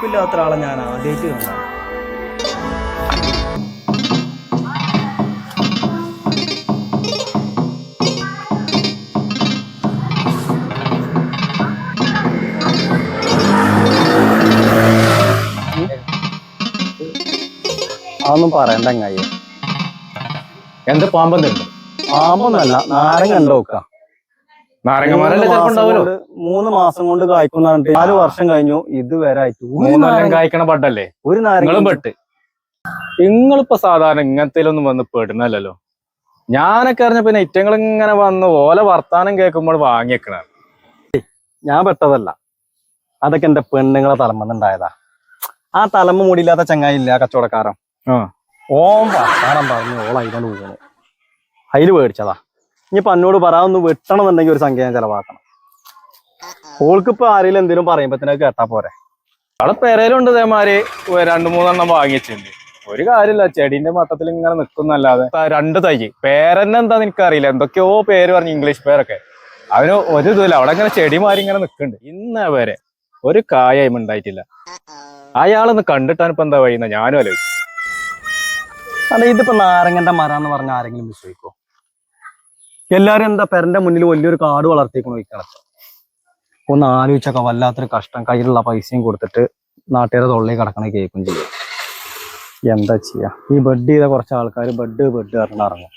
ഉളുപ്പില്ലാത്ത ഒരാളെ ഞാൻ ആദ്യമായിട്ട് കണ്ടാണ് അതൊന്നും പറയണ്ട അങ്ങായി. എന്ത് പാമ്പെന്നുണ്ട് പാമ്പൊന്നല്ല നാരങ്ങ ഉണ്ടോ നോക്കാം. നാരങ്ങമാരല്ലേ മൂന്ന് മാസം കൊണ്ട് കായ്ക്കുന്ന നാല് വർഷം കഴിഞ്ഞു ഇതുവരെ ആയിട്ട് മൂന്നെല്ലാം കായ്ക്കണ ബഡല്ലേ ഒരു നാരങ്ങളും പെട്ട്. നിങ്ങളിപ്പോ സാധാരണ ഇങ്ങനത്തേലൊന്നും വന്ന് പെടുന്നല്ലോ ഞാനൊക്കെ അറിഞ്ഞ പിന്നെ ഇറ്റങ്ങൾ ഇങ്ങനെ വന്ന് ഓല വർത്താനം കേൾക്കുമ്പോൾ വാങ്ങിയേക്കണ ഞാൻ പെട്ടതല്ല. അതൊക്കെ എന്റെ പെണ്ണുങ്ങളെ തലമെന്നുണ്ടായതാ ആ തലമ്മ മൂടിയില്ലാത്ത ചങ്ങായില്ല കച്ചവടക്കാരൻ. ഓം വർത്താനം പറഞ്ഞു ഓള അതിനോട് വീണു അതിൽ മേടിച്ചതാ ഇനിയിപ്പൊ എന്നോട് പറയാതൊന്ന് വെട്ടണമെന്നുണ്ടെങ്കിൽ ഒരു സംഖ്യ ഞാൻ ചെലവാക്കണം. ഓൾക്കിപ്പോ ആരെങ്കിലും എന്തെങ്കിലും പറയുമ്പോ കേട്ടാ പോരെ. അവിടെ പെരയിലുണ്ട് ഇതേമാതിരി രണ്ടു മൂന്നെണ്ണം വാങ്ങിച്ചിട്ടുണ്ട് ഒരു കാര്യമില്ല ചെടീന്റെ മട്ടത്തിൽ ഇങ്ങനെ നിൽക്കുന്നല്ലാതെ രണ്ട് തൈ. പേരെന്നെ എന്താന്ന് എനിക്കറിയില്ല. എന്തൊക്കെയോ പേര് പറഞ്ഞു ഇംഗ്ലീഷ് പേരൊക്കെ. അവന് ഒരു ഇതുമില്ല. അവിടെ ഇങ്ങനെ ചെടി മാറി ഇങ്ങനെ നിൽക്കുന്നുണ്ട് ഇന്നേ വരെ ഒരു കായായ്മ ഉണ്ടായിട്ടില്ല. അയാളൊന്ന് കണ്ടിട്ടാണ് ഇപ്പൊ എന്താ വഴിയുന്ന ഞാനും ആലോചിച്ചു. അല്ല ഇതിപ്പോ നാരങ്ങന്റെ മരം എന്ന് പറഞ്ഞ ആരെങ്കിലും വിശ്വസിക്കോ എല്ലാരും എന്താ പെരന്റെ മുന്നിൽ വലിയൊരു കാട് വളർത്തിക്കണ ഇക്കണത്ത് ഒന്ന് ആലോചിച്ചൊക്കെ വല്ലാത്തൊരു കഷ്ടം. കയ്യിലുള്ള പൈസയും കൊടുത്തിട്ട് നാട്ടുകാരെ തൊള്ളി കിടക്കണ കേൾക്കും ചെയ്യും. എന്താ ചെയ്യാ? ഈ ബെഡ് ചെയ്ത കുറച്ച് ആൾക്കാർ ബെഡ് ബെഡ് പറഞ്ഞിറങ്ങും